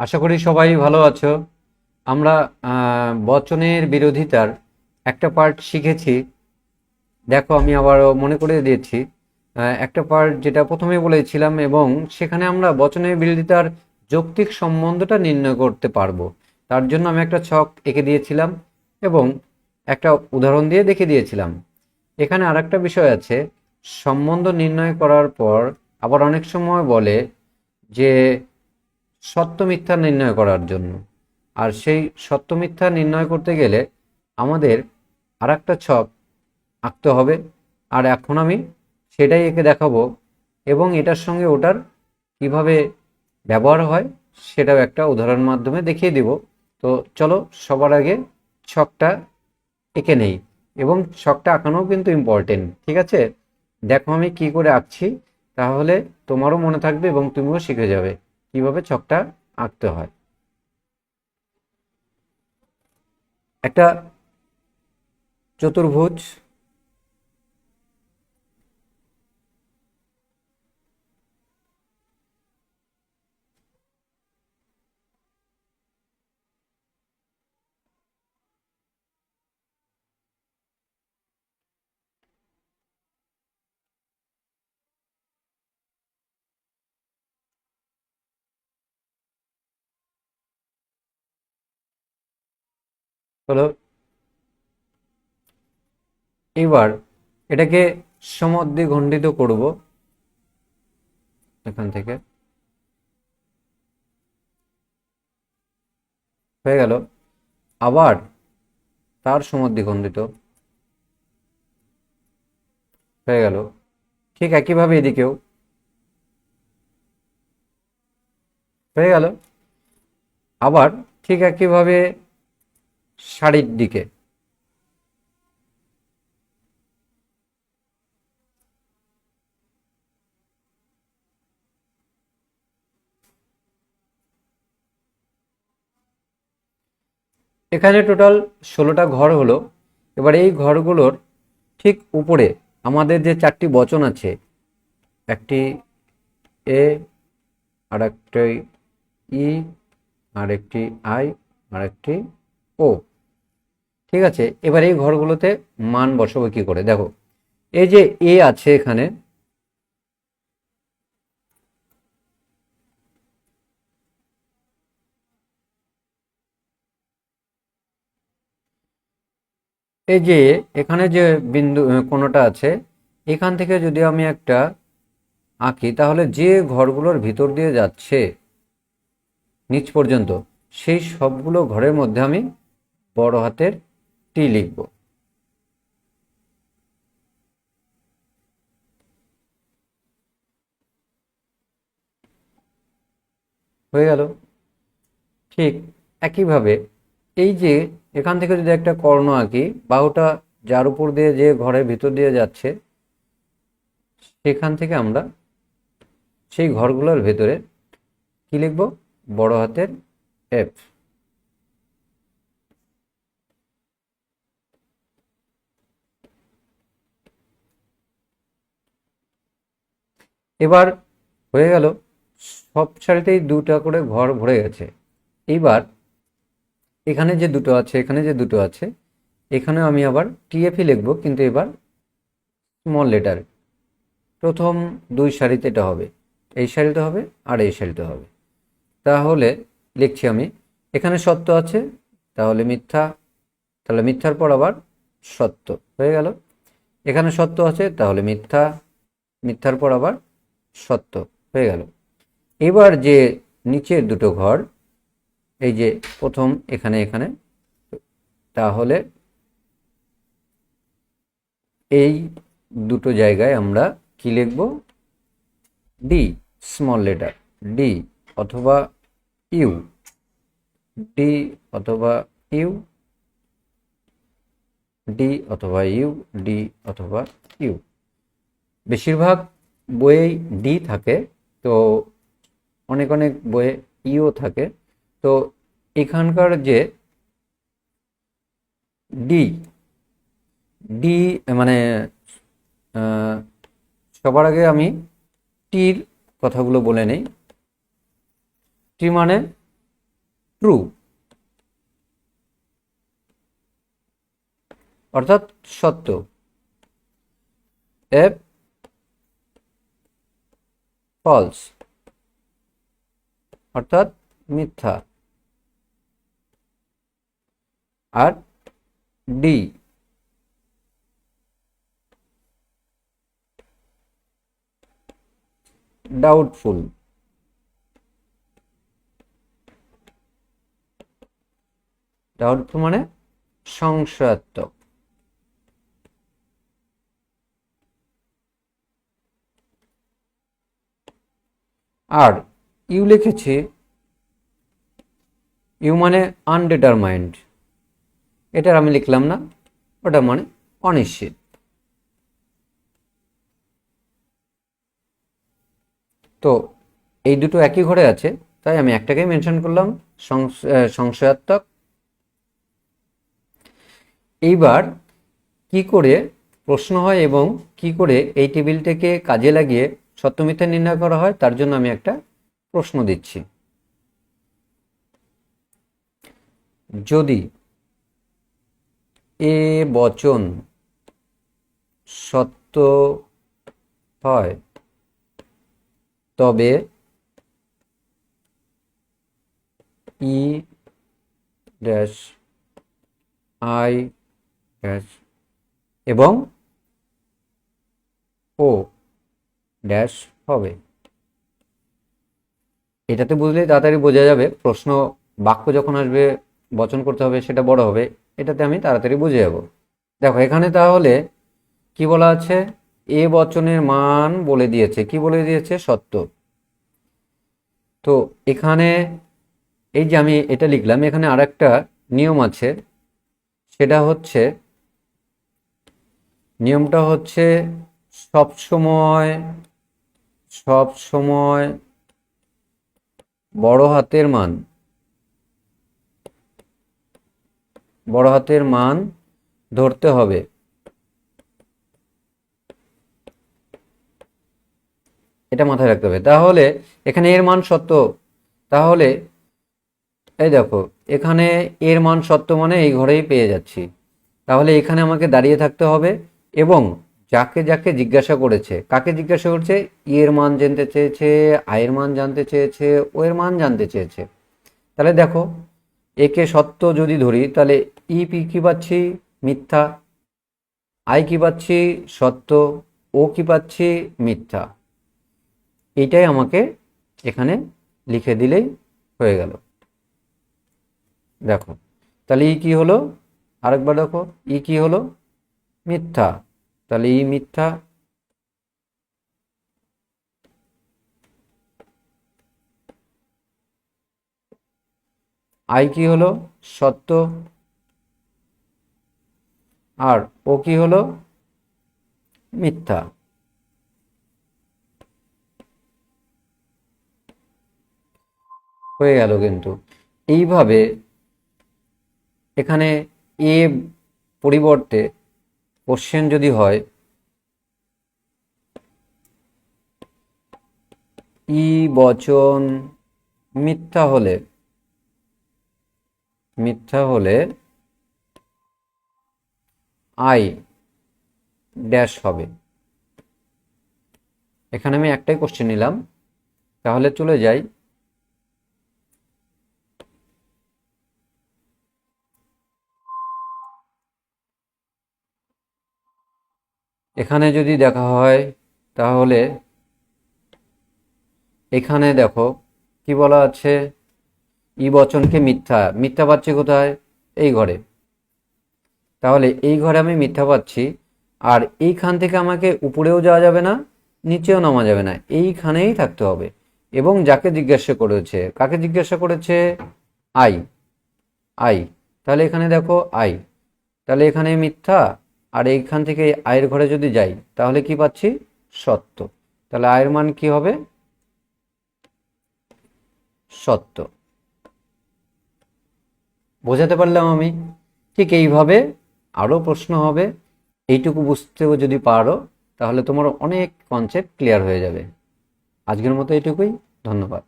আশা করি সবাই ভালো আছো। আমরা বচনের বিরোধিতার একটা পার্ট শিখেছি। দেখো, আমি আবারও মনে করে দিয়েছি একটা পার্ট যেটা প্রথমে বলেছিলাম এবং সেখানে আমরা বচনের বিরোধিতার যৌক্তিক সম্বন্ধটা নির্ণয় করতে পারব। তার জন্য আমি একটা ছক এঁকে দিয়েছিলাম এবং একটা উদাহরণ দিয়ে দেখে দিয়েছিলাম। এখানে আরেকটা বিষয় আছে, সম্বন্ধ নির্ণয় করার পর আবার অনেক সময় বলে যে সত্য মিথ্যা নির্ণয় করার জন্য। আর সেই সত্য মিথ্যা নির্ণয় করতে গেলে আমাদের আর একটা ছক আঁকতে হবে। আর এখন আমি সেটাই একে দেখাবো এবং এটার সঙ্গে ওটার কীভাবে ব্যবহার হয় সেটাও একটা উদাহরণ মাধ্যমে দেখিয়ে দিব। তো চলো সবার আগে ছকটা এঁকে নেই এবং ছকটা আঁকানোও কিন্তু ইম্পর্টেন্ট ঠিক আছে? দেখো আমি কি করে আঁকছি, তাহলে তোমারও মনে থাকবে এবং তুমিও শিখে যাবে। কীভাবে ছকটা আঁকতে হয়? একটা চতুর্ভুজ হলো, এবার এটাকে সমদ্বিখণ্ডিত করব এখান থেকে। হয়ে গেল। আবার তার সমদ্বিখণ্ডিত হয়ে গেল। ঠিক একইভাবে এদিকেও। হয়ে গেল। আবার ঠিক একইভাবে শাড়ির দিকে। এখানে টোটাল ষোলোটা ঘর হলো। এবার এই ঘরগুলোর ঠিক উপরে আমাদের যে চারটি বচন আছে, একটি এ আর একটি ই আর একটি আই আর একটি ও, ঠিক আছে, এবার এই ঘরগুলোতে মান বসাবো কি করে? দেখো, এই যে এ আছে এখানে, এই যে এখানে যে বিন্দু কোণটা আছে, এখান থেকে যদি আমি একটা আঁকি, তাহলে যে ঘরগুলোর ভিতর দিয়ে যাচ্ছে, নিচ পর্যন্ত, সেই সবগুলো ঘরের মধ্যে আমি বড় হাতের টি লিখব। হয়ে গেল। ঠিক একইভাবে এই যে এখান থেকে যদি একটা কর্ণ আঁকি, বাহুটা যার উপর দিয়ে যে ঘরের ভিতর দিয়ে যাচ্ছে, সেখান থেকে আমরা সেই ঘরগুলোর ভেতরে কি লিখব? বড় হাতের এফ এবার হয়ে গেল, সব সারিতেই দুটা করে ঘর ভরে গেছে। এইবার এখানে যে দুটো আছে, এখানে যে দুটো আছে, এখানে আমি আবার টিএফই লিখব, কিন্তু এবার স্মল লেটার প্রথম দুই সারিতে এটা হবে, এই সারিতে হবে আর এই সারিতে হবে। তাহলে লিখছি আমি, এখানে সত্য আছে, তাহলে মিথ্যা, তাহলে মিথ্যার পর আবার সত্য। হয়ে গেল। এখানে সত্য আছে, তাহলে মিথ্যা, মিথ্যার পর আবার সত্য, হয়ে গেল। এবার যে নিচের দুটো ঘর, এই যে প্রথম এখানে এখানে, তাহলে এই দুটো জায়গায় আমরা কি লিখব? ডি স্মল লেটার ডি অথবা ইউ ডি অথবা ইউ ডি অথবা ইউ ডি অথবা ইউ বেশিরভাগ বইয়েই ডি থাকে, তো অনেক অনেক বইয়ে ইও থাকে। তো এখানকার যে ডি ডি মানে সবার আগে আমি টির কথাগুলো বলে নেই। টি মানে ট্রু। অর্থাৎ সত্য। এফ ফলস অর্থাৎ মিথ্যা আর ডি ডাউটফুল ডাউটফুল মানে সংশয়াত্মক। আর ইউ লিখেছি, ইউ মানে আনডিটারমাইন্ড। এটার আমি লিখলাম না, ওটা মানে অনিশ্চিত। তো এই দুটো একই ঘরে আছে, তাই আমি একটাকেই মেনশন করলাম সংশয়াত্মক। এইবার কি করে প্রশ্ন হয় এবং কি করে এই টেবিলটাকে কাজে লাগিয়ে সত্য মিথ্যা নির্ণয় করা হয়, তার জন্য আমি একটা প্রশ্ন দিচ্ছি। যদি এ বচন সত্য হয়, তবে ই ড্যাশ আই ড্যাশ এবং ও ড্যাশ হবে। এটাতে বুঝলেই তাড়াতাড়ি বোঝা যাবে, প্রশ্ন, বাক্য যখন আসবে, বচন করতে হবে, সেটা বড় হবে, এটাতে আমি তাড়াতাড়ি বুঝে যাব। দেখো, এখানে তাহলে কি বলা আছে? এ বচনের মান বলে দিয়েছে। কি বলে দিয়েছে? সত্য। তো এখানে এই যে আমি এটা লিখলাম, এখানে আরেকটা নিয়ম আছে, সেটা হচ্ছে, নিয়মটা হচ্ছে সব সময় সব সময় বড় হাতের মান। বড় হাতের মান ধরতে হবে। এটা মাথায় রাখতে হবে। তাহলে এখানে এর মান সত্য। তাহলে এই দেখো, এখানে এর মান সত্য মানে এই ঘরেই পেয়ে যাচ্ছি। তাহলে এখানে আমাকে দাঁড়িয়ে থাকতে হবে এবং যাকে যাকে জিজ্ঞাসা করেছে, কাকে জিজ্ঞাসা করছে? ইয়ের মান জানতে চেয়েছে, আয়ের মান জানতে চেয়েছে ও এর মান জানতে চেয়েছে। তাহলে দেখো, একে সত্য যদি ধরি, তাহলে ই পি কি পাচ্ছি? মিথ্যা। আই কি পাচ্ছি? সত্য। ও কি পাচ্ছি? মিথ্যা। এটাই আমাকে এখানে লিখে দিলেই হয়ে গেল। দেখো, তাহলে ই কি হলো? আরেকবার দেখো, ই কি হলো? মিথ্যা। তাহলে ই মিথ্যা আই কি হলো? সত্য। আর ও কি হলো? মিথ্যা। হয়ে গেল কিন্তু। এইভাবে এখানে এ পরিবর্তে কোশ্চেন যদি হয় ই বচন মিথ্যা হলে মিথ্যা হলে আই ড্যাশ হবে। এখানে আমি একটাই কোশ্চেন নিলাম। তাহলে চলে যাই। এখানে যদি দেখা হয়, তাহলে এখানে দেখো, কি বলা আছে? ই বচনকে মিথ্যা। মিথ্যা পাচ্ছি কোথায়? এই ঘরে। তাহলে এই ঘরে আমি মিথ্যা পাচ্ছি, আর এইখান থেকে আমাকে উপরেও যাওয়া যাবে না, নিচেও নামা যাবে না। এইখানেই থাকতে হবে। এবং যাকে জিজ্ঞাসা করেছে, কাকে জিজ্ঞাসা করেছে? আই। আই। তাহলে এখানে দেখো, আই। তাহলে এখানে মিথ্যা, আর এইখান থেকে আয়ের ঘরে যদি যাই, তাহলে কি পাচ্ছি? সত্য। তাহলে আয়ের মান কি হবে? সত্য। বোঝাতে পারলাম আমি? ঠিক এইভাবে আরও প্রশ্ন হবে, এইটুকু বুঝতেও যদি পারো, তাহলে তোমার অনেক কনসেপ্ট ক্লিয়ার হয়ে যাবে। আজকের মতো এইটুকুই, ধন্যবাদ।